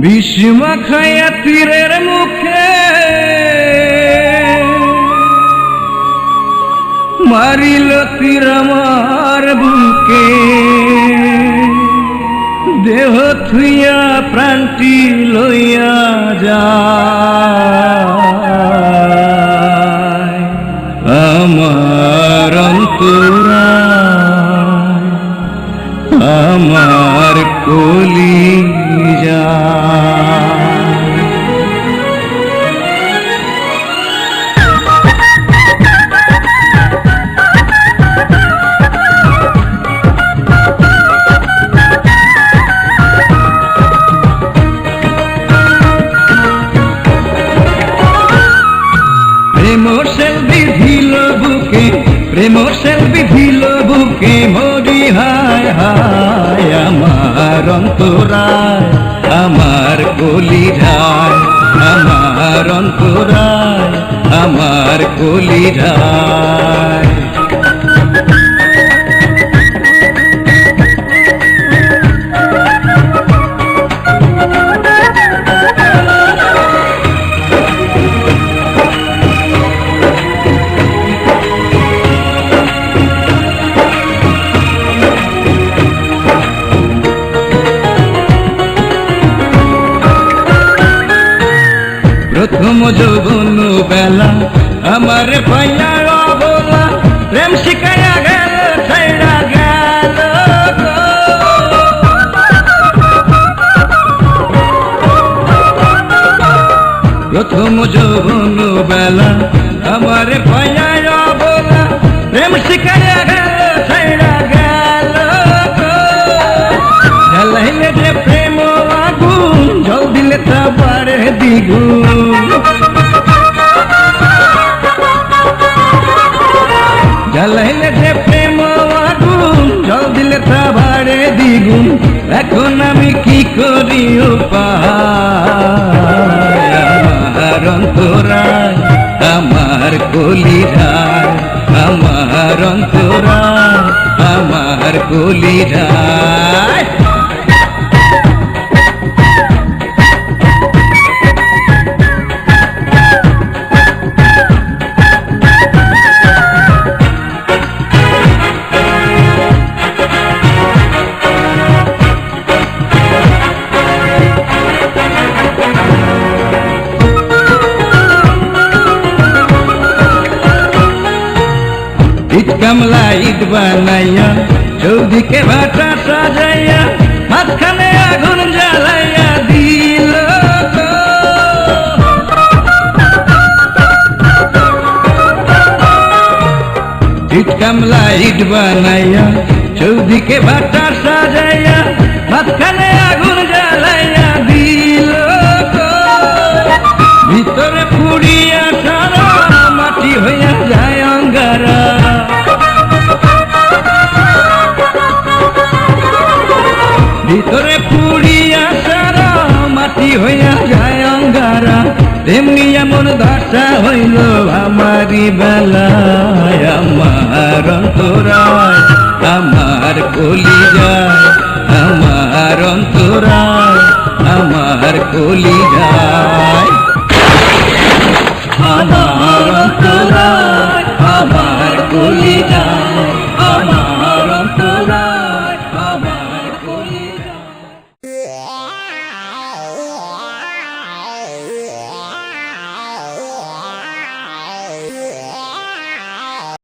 ভীষ্মা তীরের মুখে মারিল তীর আমার বুকে। দেহ থুইয়া প্রাণটি লইয়া যায় অন্তরা আমার কলি প্রেম সেলবি ভিল বুকে মরি, হায় হায়, আমার অন্তরায়, আমার কলি রায় আমার অন্তরায়, আমার কলি প্রথম যৌবন বেলা, আমার পাইয়া অবলা, প্রেম শিখাইয়া গেল, ছাইড়া গেল। প্রথম যৌবন বেলা, আমার পাইয়া জ্বালাইলে যে প্রেম আগুন জল দিলে তা বাড়ে দ্বিগুণ। এখন আমি কি করি আমার অন্তরায়, আমার কলিরায় আমার অন্তরায়, আমার কলিরায় কামলা ইট বানাইয়া, চৌদিকে ভাটা সাজাইয়া, মাঝখানে আগুন জ্বালাইয়া দিল। ইট কামলা ইট বানাইয়া, চৌদিকে ভাটা সাজাইয়া ভিতরে পুড়িয়া তারা মাটি হইয়া যায় অঙ্গারা। তেমনি এমন দশা হইল আমারি বেলায়, আমার অন্তরায়, আমার কলি যায় আমার অন্তরায়, আমার কলি যায়